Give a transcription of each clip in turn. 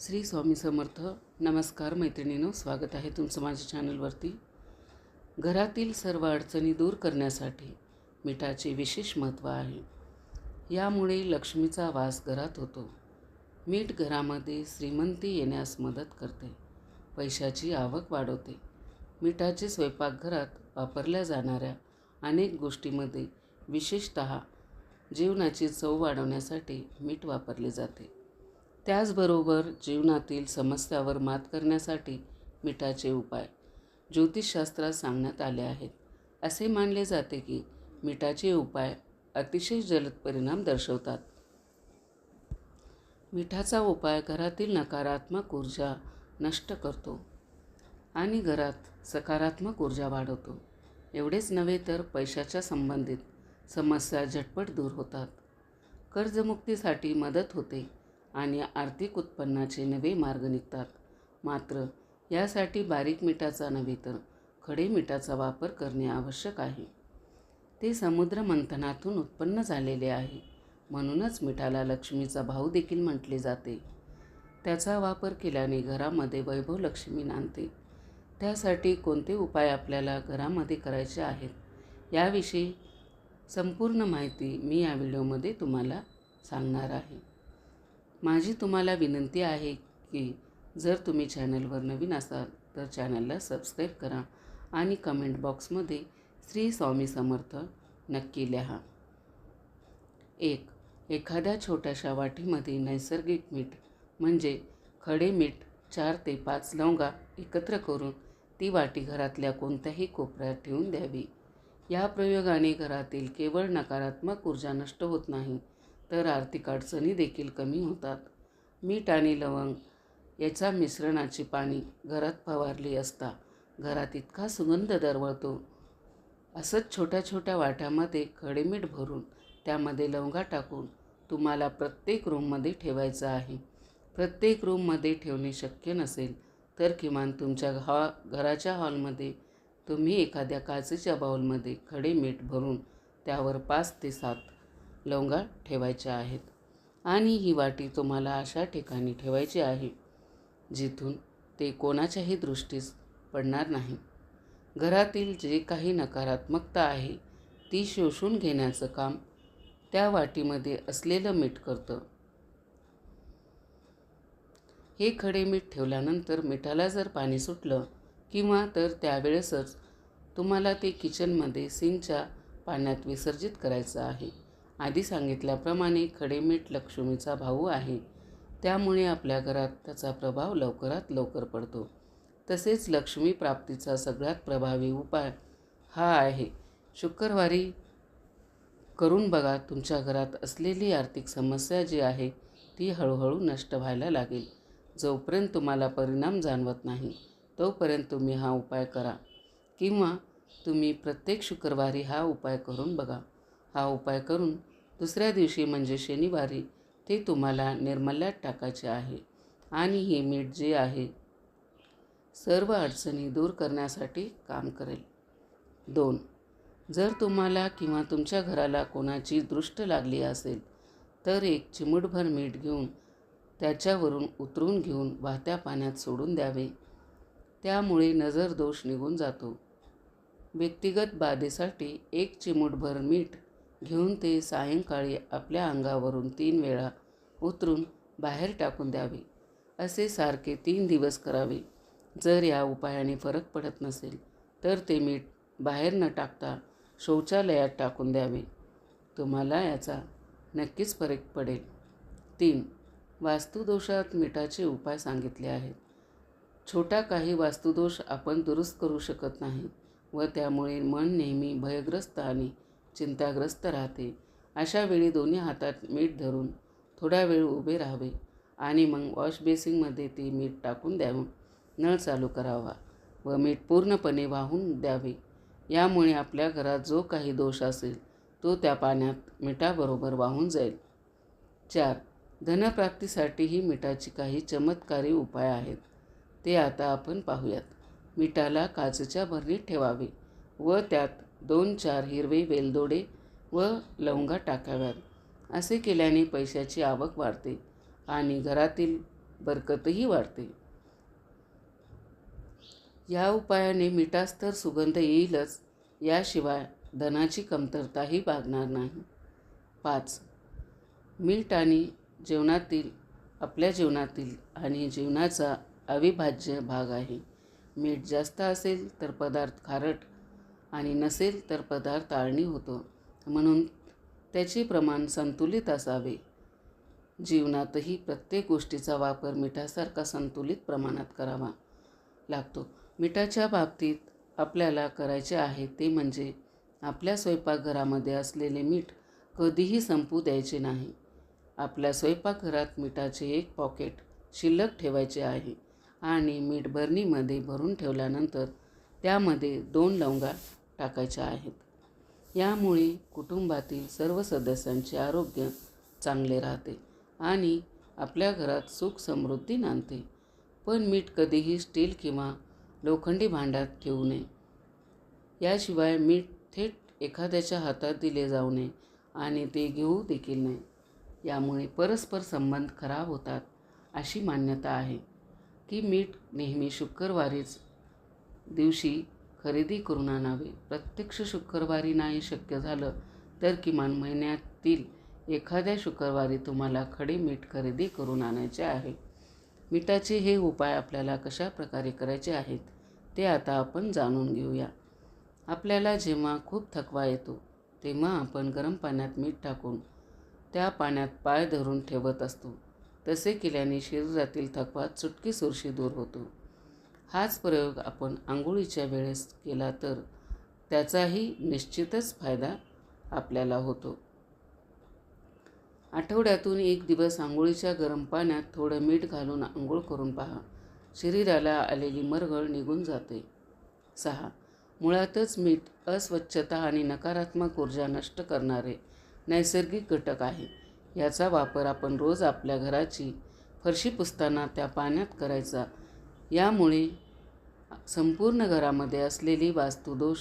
श्री स्वामी समर्थ नमस्कार मैत्रिणीनो स्वागत आहे तुमचं माझ्या चॅनलवरती. घरातील सर्व अडचणी दूर करण्यासाठी मिठाचे विशेष महत्त्व आहे. यामुळे लक्ष्मीचा वास घरात होतो. मीठ घरामध्ये श्रीमंती येण्यास मदत करते. पैशाची आवक वाढवते. मिठाचे स्वयंपाकघरात वापरल्या जाणाऱ्या अनेक गोष्टीमध्ये विशेषत जेवणाची चव वाढवण्यासाठी मीठ वापरले जाते. त्याचबरोबर जीवनातील समस्यावर मात करण्यासाठी मिठाचे उपाय ज्योतिषशास्त्रात सांगण्यात आले आहेत. असे मानले जाते की मिठाचे उपाय अतिशय जलद परिणाम दर्शवतात. मिठाचा उपाय घरातील नकारात्मक ऊर्जा नष्ट करतो आणि घरात सकारात्मक ऊर्जा वाढवतो. एवढेच नव्हे तर पैशाच्या संबंधित समस्या झटपट दूर होतात. कर्जमुक्तीसाठी मदत होते. आणि आर्थिक उत्पन्नाचे नवे मार्ग निघतात. मात्र यासाठी बारीक मिठाचा नव्हे तर खडे मिठाचा वापर करणे आवश्यक आहे. ते समुद्र मंथनातून उत्पन्न झालेले आहे. म्हणूनच मिठाला लक्ष्मीचा भाऊ देखील म्हटले जाते. त्याचा वापर केल्याने घरामध्ये वैभव लक्ष्मी नांदते. त्यासाठी कोणते उपाय आपल्याला घरामध्ये करायचे आहेत याविषयी संपूर्ण माहिती मी या व्हिडिओमध्ये तुम्हाला सांगणार आहे. माझी तुम्हाला विनंती आहे की जर तुम्ही चॅनलवर नवीन असाल तर चॅनलला सबस्क्राईब करा आणि कमेंट बॉक्समध्ये श्री स्वामी समर्थ नक्की लिहा. एक एखाद्या छोट्याशा वाटीमध्ये नैसर्गिक मीठ म्हणजे खडे मीठ चार ते पाच लवंगा एकत्र करून ती वाटी घरातल्या कोणत्याही कोपऱ्यात ठेवून द्यावी. या प्रयोगाने घरातील केवळ नकारात्मक ऊर्जा नष्ट होत नाही. तर आर्थिक अडचणी देखील कमी होतात. मीठ आणि लवंग याच्या मिश्रणाची पाणी घरात फवारली असता घरात इतका सुगंध दरवळतो. असंच छोट्या छोट्या वाट्यामध्ये खडे मीठ भरून त्यामध्ये लवंगा टाकून तुम्हाला प्रत्येक रूममध्ये ठेवायचं आहे. प्रत्येक रूममध्ये ठेवणे शक्य नसेल तर किमान तुमच्या हॉ घराच्या हॉलमध्ये तुम्ही एखाद्या काचेच्या बाऊलमध्ये खडे मीठ भरून त्यावर पाच ते सात लवंगा ठेवायच्या आहेत. आणि ही वाटी तुम्हाला अशा ठिकाणी ठेवायची आहे जिथून ते कोणाच्याही दृष्टीस पडणार नाही. घरातील जे काही नकारात्मकता आहे ती शोषून घेण्याचं काम त्या वाटीमध्ये असलेलं मीठ करतं. हे खडे मीठ ठेवल्यानंतर मिठाला जर पाणी सुटलं किंवा तर त्यावेळेसच तुम्हाला ते किचनमध्ये सिंकच्या पाण्यात विसर्जित करायचं आहे. आधी सांगितल्याप्रमाणे खडेमीठ लक्ष्मीचा भाऊ आहे. त्यामुळे आपल्या घरात त्याचा प्रभाव लवकरात लवकर पडतो. तसेच लक्ष्मी प्राप्तीचा सगळ्यात प्रभावी उपाय हा आहे. शुक्रवारी करून बघा तुमच्या घरात असलेली आर्थिक समस्या जी आहे ती हळूहळू नष्ट व्हायला लागेल. जोपर्यंत तुम्हाला परिणाम जाणवत नाही तोपर्यंत तुम्ही हा उपाय करा. किंवा तुम्ही प्रत्येक शुक्रवारी हा उपाय करून बघा. हा उपाय करून दुसऱ्या दिवशी म्हणजे शनिवारी ते तुम्हाला निर्मल्यात टाकायचे आहे आणि हे मीठ जे आहे सर्व अडचणी दूर करण्यासाठी काम करेल. दोन जर तुम्हाला किंवा तुमच्या घराला कोणाची दृष्ट लागली असेल तर एक चिमूटभर मीठ घेऊन त्याच्यावरून उतरून घेऊन वाहत्या पाण्यात सोडून द्यावे. त्यामुळे नजर दोष निघून जातो. व्यक्तिगत बाधेसाठी एक चिमूटभर मीठ घेऊन ते सायंकाळी आपल्या अंगावरून तीन वेळा उतरून बाहेर टाकून द्यावे. असे सारखे तीन दिवस करावे. जर या उपायाने फरक पडत नसेल तर ते मीठ बाहेर न टाकता शौचालयात टाकून द्यावे. तुम्हाला याचा नक्कीच फरक पडेल. तीन. वास्तुदोषात मिठाचे उपाय सांगितले आहेत. छोटा काही वास्तुदोष आपण दुरुस्त करू शकत नाही व त्यामुळे मन नेहमी भयग्रस्त आणि चिंताग्रस्त राहते. अशा वेळी दोन्ही हातात मीठ धरून थोडा वेळ उभे राहावे आणि मग वॉश बेसिंगमध्ये ते मीठ टाकून द्यावं. नळ चालू करावा व मीठ पूर्णपणे वाहून द्यावे. यामुळे आपल्या घरात जो काही दोष असेल तो त्या पाण्यात मिठाबरोबर वाहून जाईल. चार. धनप्राप्तीसाठीही मिठाची काही चमत्कारी उपाय आहेत. ते आता आपण पाहूयात. मिठाला काचेच्या भरणीत ठेवावे व त्यात दोन चार हिरवे वेलदोडे व लवंगा टाकाव्यात. असे केल्याने पैशाची आवक वाढते आणि घरातील बरकतही वाढते. या उपायाने मिठास तर सुगंध येईलच याशिवाय धनाची कमतरताही भागणार नाही. पाच. मीठ आणि जेवणातील आपल्या जीवनातील आणि जीवनाचा अविभाज्य भाग आहे. मीठ जास्त असेल तर पदार्थ खारट आणि नसेल तर पदार्थ आळणी होतो. म्हणून त्याचे प्रमाण संतुलित असावे. जीवनातही प्रत्येक गोष्टीचा वापर मिठासारखा संतुलित प्रमाणात करावा लागतो. मिठाच्या बाबतीत आपल्याला करायचे आहे ते म्हणजे आपल्या स्वयंपाकघरामध्ये असलेले मीठ कधीही संपू द्यायचे नाही. आपल्या स्वयंपाकघरात मिठाचे एक पॉकेट शिल्लक ठेवायचे आहे आणि मीठ भरणीमध्ये भरून ठेवल्यानंतर त्यामध्ये दोन लवंगा टाकायच्या आहेत. यामुळे कुटुंबातील सर्व सदस्यांचे आरोग्य चांगले राहते आणि आपल्या घरात सुख समृद्धी नांदते. पण मीठ कधीही स्टील किंवा लोखंडी भांड्यात ठेवू नये. याशिवाय मीठ थेट एखाद्याच्या हातात दिले जाऊ नये आणि ते घेऊ देखील नये. यामुळे परस्पर संबंध खराब होतात अशी मान्यता आहे की मीठ नेहमी शुक्रवारीच दिवशी खरेदी करून आणावे. प्रत्यक्ष शुक्रवारी नाही शक्य झालं तर किमान महिन्यातील एखाद्या शुक्रवारी तुम्हाला खडे मीठ खरेदी करून आणायचे आहे. मिठाचे हे उपाय आपल्याला कशा प्रकारे करायचे आहेत ते आता आपण जाणून घेऊया. आपल्याला जेव्हा खूप थकवा येतो तेव्हा आपण गरम पाण्यात मीठ टाकून त्या पाण्यात पाय धरून ठेवत असतो. तसे केल्याने शरीरातील थकवा चुटकी सुरशी दूर होतो. हाच प्रयोग आपण आंघोळीच्या वेळेस केला तर त्याचाही निश्चितच फायदा आपल्याला होतो. आठवड्यातून एक दिवस आंघोळीच्या गरम पाण्यात थोडं मीठ घालून आंघोळ करून पहा. शरीराला आलेली मरगळ निघून जाते. सहा. मुळातच मीठ अस्वच्छता आणि नकारात्मक ऊर्जा नष्ट करणारे नैसर्गिक घटक आहे. याचा वापर आपण रोज आपल्या घराची फरशी पुसताना त्या पाण्यात करायचा यामुळे संपूर्ण घरामध्ये असलेली वास्तुदोष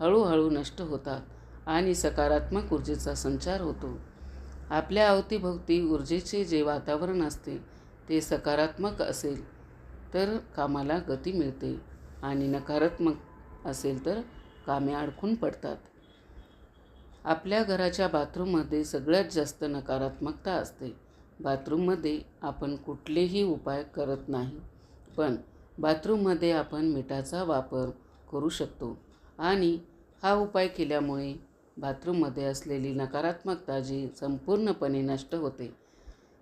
हळूहळू नष्ट होतात आणि सकारात्मक ऊर्जेचा संचार होतो. आपल्या अवतीभोवती ऊर्जेचे जे वातावरण असते ते सकारात्मक असेल तर कामाला गती मिळते आणि नकारात्मक असेल तर कामे अडकून पडतात. आपल्या घराच्या बाथरूममध्ये सगळ्यात जास्त नकारात्मकता असते. बाथरूममध्ये आपण कुठलेही उपाय करत नाही. पण बाथरूममध्ये आपण मिठाचा वापर करू शकतो. आणि हा उपाय केल्यामुळे बाथरूममध्ये असलेली नकारात्मकता जी संपूर्णपणे नष्ट होते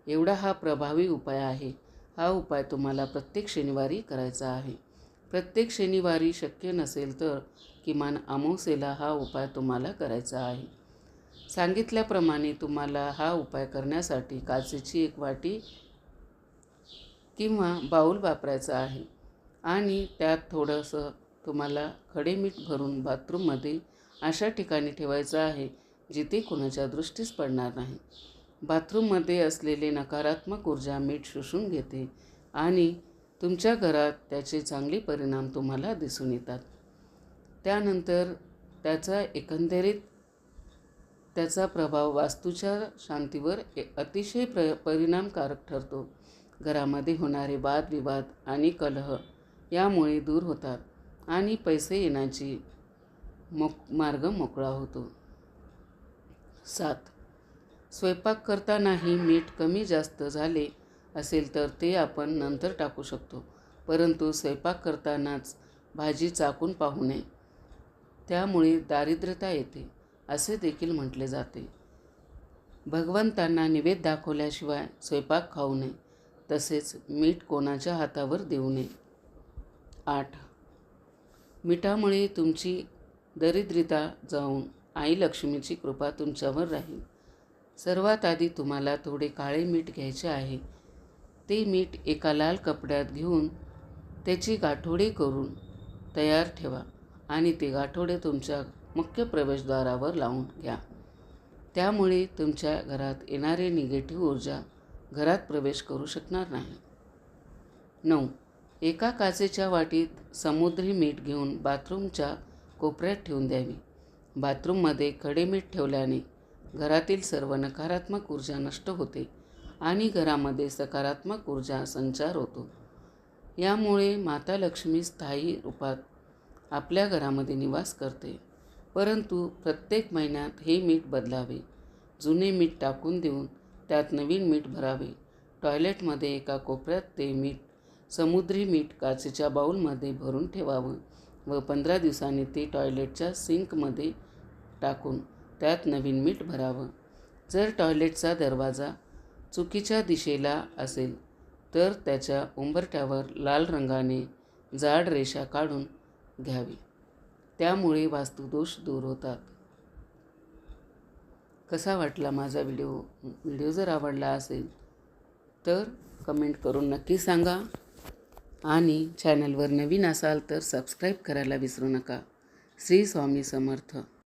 एवढा हा प्रभावी उपाय आहे. हा उपाय तुम्हाला प्रत्येक शनिवारी करायचा आहे. प्रत्येक शनिवारी शक्य नसेल तर किमान अमावस्येला हा उपाय तुम्हाला करायचा आहे. सांगितल्याप्रमाणे तुम्हाला हा उपाय करण्यासाठी काचेची एक वाटी किंवा बाऊल वापरायचा आहे. आणि त्यात थोडंसं तुम्हाला खडे मीठ भरून बाथरूममध्ये अशा ठिकाणी ठेवायचं आहे जिथे कुणाच्या दृष्टीस पडणार नाही. बाथरूममध्ये असलेले नकारात्मक ऊर्जा मीठ शोषून घेते आणि तुमच्या घरात त्याचे चांगले परिणाम तुम्हाला दिसून येतात. त्यानंतर त्याचा एकंदरीत त्याचा प्रभाव वास्तूच्या शांतीवर अतिशय प्र परिणामकारक ठरतो. घरामध्ये होणारे वादविवाद आणि कलह यामुळे दूर होतात आणि पैसे येण्याची मोक मार्ग मोकळा होतो. सात. स्वयंपाक करतानाही मीठ कमी जास्त झाले असेल तर ते आपण नंतर टाकू शकतो परंतु स्वयंपाक करतानाच भाजी चाकून पाहू नये. त्यामुळे दारिद्र्यता येते असे देखील म्हटले जाते. भगवंतांना निवेद दाखवल्याशिवाय स्वयंपाक खाऊ नये. तसेच मीठ कोणाच्या हातावर देऊ नये. आठ. मिठामुळे तुमची दरिद्रता जाऊन आई लक्ष्मीची कृपा तुमच्यावर राहील. सर्वात आधी तुम्हाला थोडे काळे मीठ घ्यायचे आहे. ते मीठ एका लाल कपड्यात घेऊन त्याची गाठोडे करून तयार ठेवा आणि ते गाठोडे तुमच्या मुख्य प्रवेशद्वारावर लावून घ्या. त्यामुळे तुमच्या घरात येणारे निगेटिव्ह ऊर्जा घरात प्रवेश करू शकणार नाही. नऊ. एका काचेच्या वाटीत समुद्री मीठ घेऊन बाथरूमच्या कोपऱ्यात ठेवून द्यावी. बाथरूममध्ये खडे मीठ ठेवल्याने घरातील सर्व नकारात्मक ऊर्जा नष्ट होते आणि घरामध्ये सकारात्मक ऊर्जा संचार होतो. यामुळे माता लक्ष्मी स्थायी रूपात आपल्या घरामध्ये निवास करते. परंतु प्रत्येक महिन्यात हे मीठ बदलावे. जुने मीठ टाकून देऊन त्यात नवीन मीठ भरावे. टॉयलेटमध्ये एका कोपऱ्यात ते मीठ समुद्री मीठ काचेच्या बाऊलमध्ये भरून ठेवावं व पंधरा दिवसांनी ते टॉयलेटच्या सिंकमध्ये टाकून त्यात नवीन मीठ भरावं. जर टॉयलेटचा दरवाजा चुकीच्या दिशेला असेल तर त्याच्या उंबरठ्यावर लाल रंगाने जाड रेषा काढून घ्यावी. त्यामुळे वास्तुदोष दूर होतात. कसा वाटला माझा व्हिडिओ? व्हिडिओ जर आवडला असेल तर कमेंट करून नक्की सांगा. आणि चॅनलवर नवीन असाल तर सबस्क्राईब करायला विसरू नका. श्री स्वामी समर्थ.